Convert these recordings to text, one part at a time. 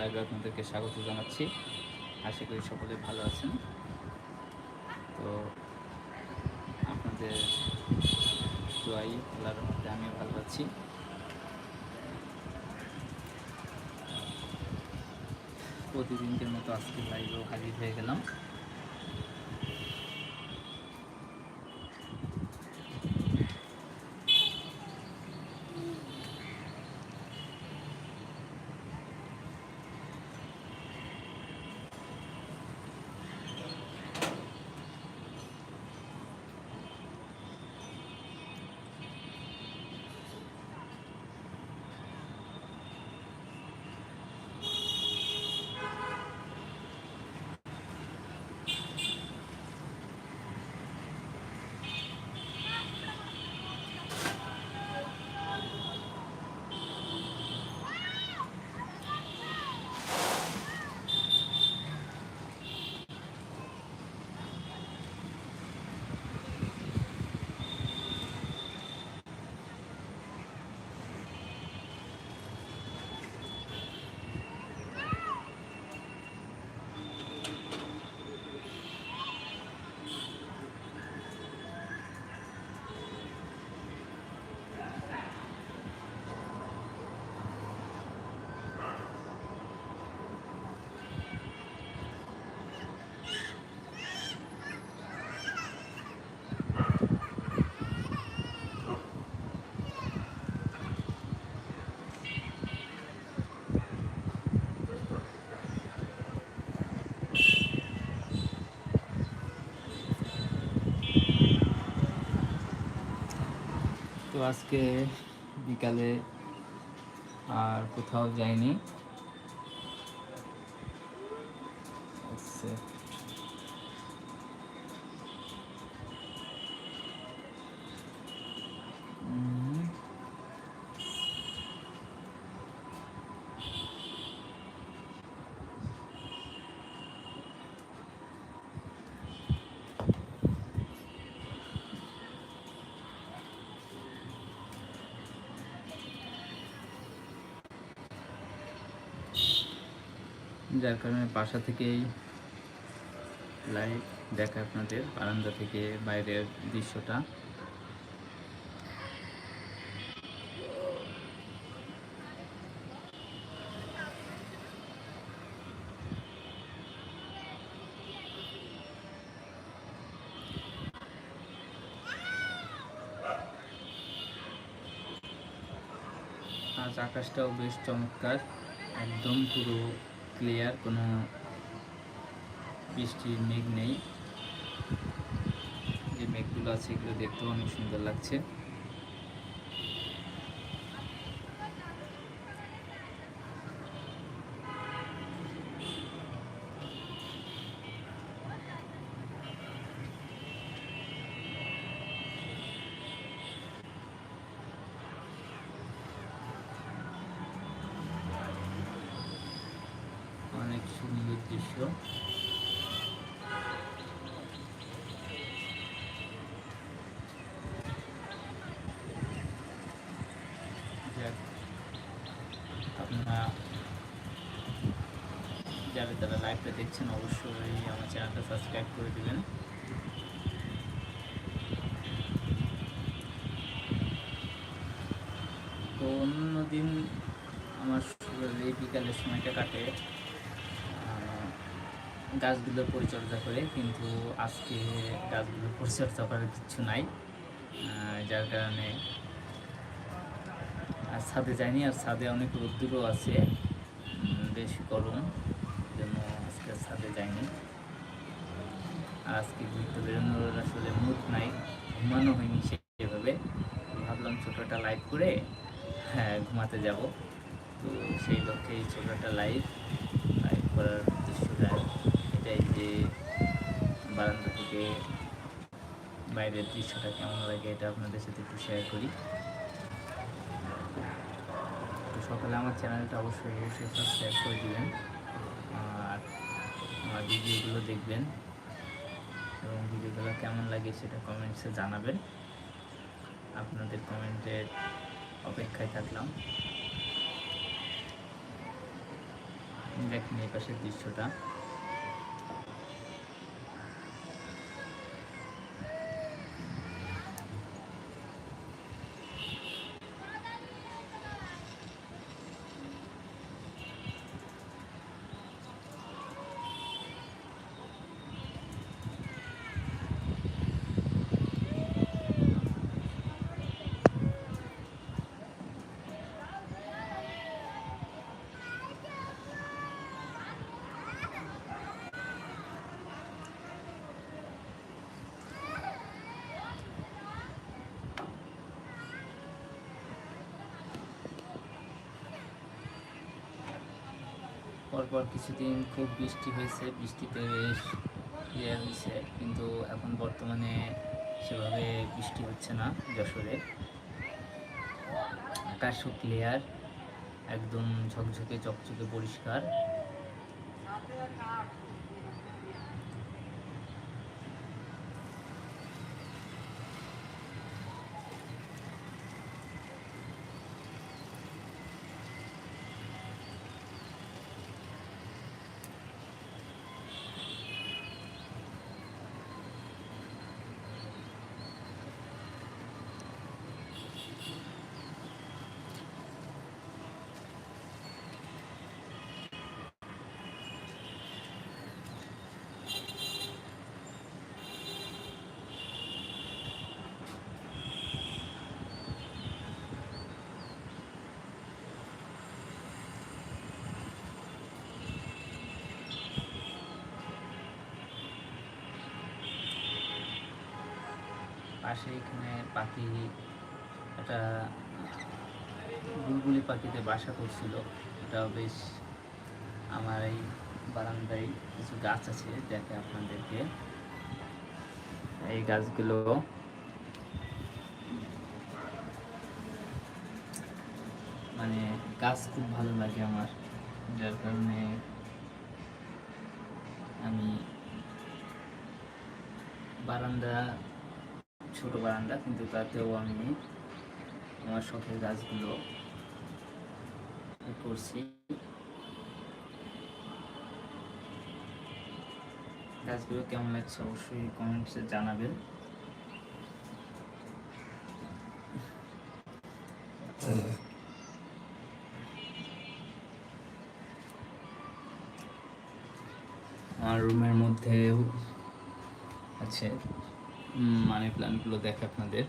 লাইভে আপনাদেরকে স্বাগত জানাচ্ছি। আশা করি সকলে ভালো আছেন। তো আপনাদের দোয়াই আল্লাহর মধ্যে আমিও ভালো আছি। প্রতিদিনকের মতো আজকে লাইভেও হাজির হয়ে গেলাম। তো আজকে বিকালে আর কোথাও যাইনি। যার কারণে বাসা থেকেই লাইভ দেখা আপনাদের, বারান্দা থেকে বাইরের দৃশ্যটা। আজ আকাশটাও বেশ চমৎকার, একদম পুরো ক্লিয়ার কোনো বৃষ্টির মেঘ নেই। যে মেঘগুলো আছে এগুলো দেখতেও অনেক সুন্দর লাগছে অনেক সুন্দর দৃশ্য আপনারা যারা লাইভটা দেখছেন, অবশ্যই আমার চ্যানেলটা সাবস্ক্রাইব করে দেবেন। তো অন্যদিন আমার এই বিকালের সময়টা কাটে। গাছগুলোর পরিচর্যা করে, কিন্তু আজকে গাছগুলোর পরিচর্যা করার কিছু নাই যার কারণে আর ছাদে যায়নি আর ছাদে অনেক রোদ্দুরও আছে বেশ গরম জন্য আজকে ছাদে যায়নি আর আজকে ঘুরতে বেরোনোর আসলে মুড নাই, ঘুমানো হয়নি সেভাবে। ভাবলাম ছোটো একটা লাইভ করে হ্যাঁ ঘুমাতে যাব। তো সেই লক্ষ্যে এই ছোটো একটা লাইভ লাইভ করার উদ্দেশ্যটা যে বারান্দা থেকে বাইরের দৃশ্যটা কেমন লাগে এটা আপনাদের সাথে একটু শেয়ার করি। তো সকালে আমার চ্যানেলটা অবশ্যই সাবস্ক্রাইব করে দেবেন, আর আমার ভিডিওগুলো দেখবেন, এবং ভিডিওগুলো কেমন লাগে সেটা কমেন্টসে জানাবেন। আপনাদের কমেন্টের অপেক্ষায় থাকলাম। দেখেন এই পাশের দৃশ্যটা। পরপর কিছুদিন খুব বৃষ্টি হয়েছে, বৃষ্টিতে বেশ ইয়ে হয়েছে, কিন্তু এখন বর্তমানে সেভাবে বৃষ্টি হচ্ছে না যশোরে। আকাশও ক্লিয়ার একদম ঝকঝকে, চকচকে পরিষ্কার। পাশে এখানে পাখি, একটা বুলবুলি পাখিতে বাসা করছিল। এটাও বেশ আমার এই বারান্দায় কিছু গাছ আছে, দেখে আপনাদেরকে। এই গাছগুলো মানে গাছ খুব ভালো লাগে আমার, যার কারণে আমি বারান্দা ছোট বারান্দা, কিন্তু তাতেও আমি আমার শখের গাছগুলো করছি। গাছগুলো কেমন লাগছে অবশ্যই কমেন্টসে জানাবেন। আমার রুমের মধ্যে আছে। মানি প্ল্যান্টগুলো দেখে আপনাদের।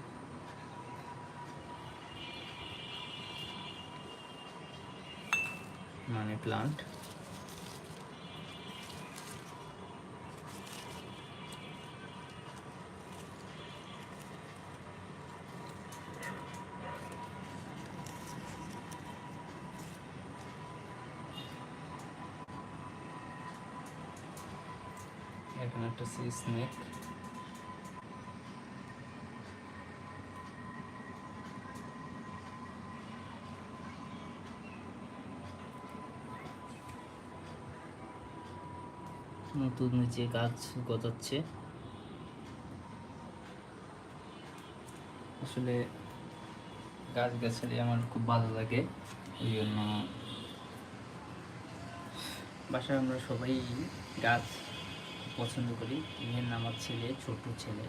মানি প্লান্ট এখানে একটা সি স্নেক নতুন নিচে গাছ গজাচ্ছে আসলে গাছ গাছালি আমার খুব ভালো লাগে এই জন্য বাসায় আমরা সবাই গাছ পছন্দ করি। ইভেন আমার ছেলে, ছোট ছেলে,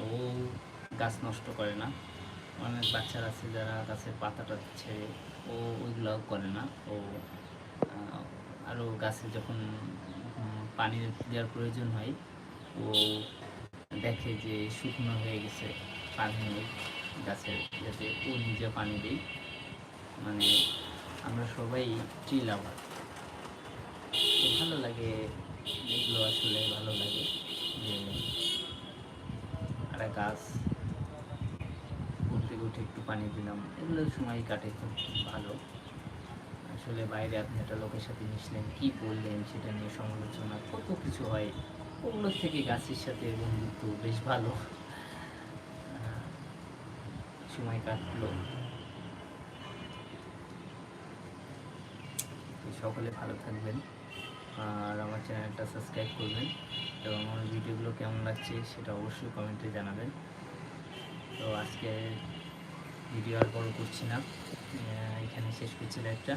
ও গাছ নষ্ট করে না। অনেক বাচ্চারা আছে যারা গাছের পাতাটা ছেড়ে ও ওইগুলোও করে না। ও আরও গাছে যখন পানি দেওয়ার প্রয়োজন হয়। ও দেখে যে শুকনো হয়ে গেছে পানি গাছের যাতে ও নিজে পানি দেয়। মানে আমরা সবাই ট্রি লাভার ভালো লাগে এগুলো আসলে, ভালো লাগে যে একটা গাছ ঘুরতে ঘুরতে একটু পানি দিলাম। এগুলো সময় কাটে খুব ভালো। আসলে বাইরে আপনি একটা লোকের সাথে মিশলেন, কি বললেন সেটা নিয়ে সমালোচনা, কত কিছু হয়, ওগুলোর থেকে গাছের সাথে বন্ধুত্ব বেশ ভালো। সময় কাটলো। সকলে ভালো থাকবেন আর আমার চ্যানেলটা সাবস্ক্রাইব করবেন এবং আমার ভিডিওগুলো কেমন লাগছে সেটা অবশ্যই কমেন্টে জানাবেন। তো আজকে ভিডিও আর বড় করছি না। এখানে শেষ করছি একটা